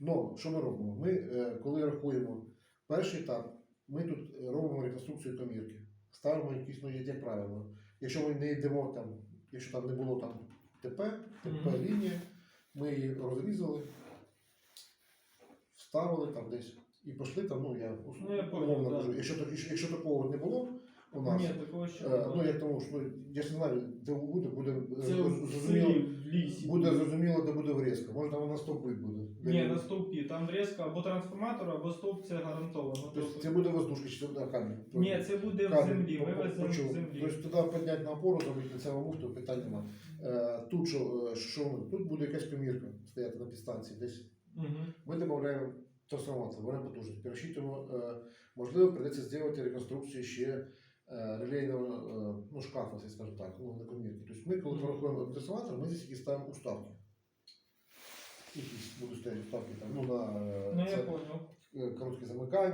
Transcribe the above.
Но що ми робимо? Ми, е, коли рахуємо перший етап, ми тут е, робимо реконструкцію комірки. Ставимо якісь, ну, є як правило. Якщо ми не йдемо там, якщо там не було там ТП, ТП лінія, ми її розрізали, вставили там десь і пішли там, ну я Ну, я умовно кажу, якщо, якщо, такого не було у нас, Ні, такого ще е, ну як тому, що ну, я не знаю, де буде, буде е, зрозуміло, лісі. буде зрозуміло, де буде врізка. Може там вона стовпить буде. Ні, на стовпі. Там врізка або трансформатор, або стовп це гарантовано. Тобто це буде воздушка чи це буде камінь? Ні, це буде в Камінь, землі. по- Вивеземо почув. в землі. Тобто туди підняти на опору, зробити кінцеву муфту, питань нема. Е, тут що, е, що ми? Тут буде якась комірка стояти на підстанції десь. Мгм. Ми додаємо трансформатор, беремо потужність, пересчитуємо, е, можливо, придеться зробити реконструкцію ще релейного е, ну, шкафа, якщо скажемо так, ну, на комірки. Тобто ми, коли порахуємо адресуватор, ми здесь якісь ставимо уставки. Якісь будуть стояти уставки там, ну, на Ну, я це, понял. короткі замикання.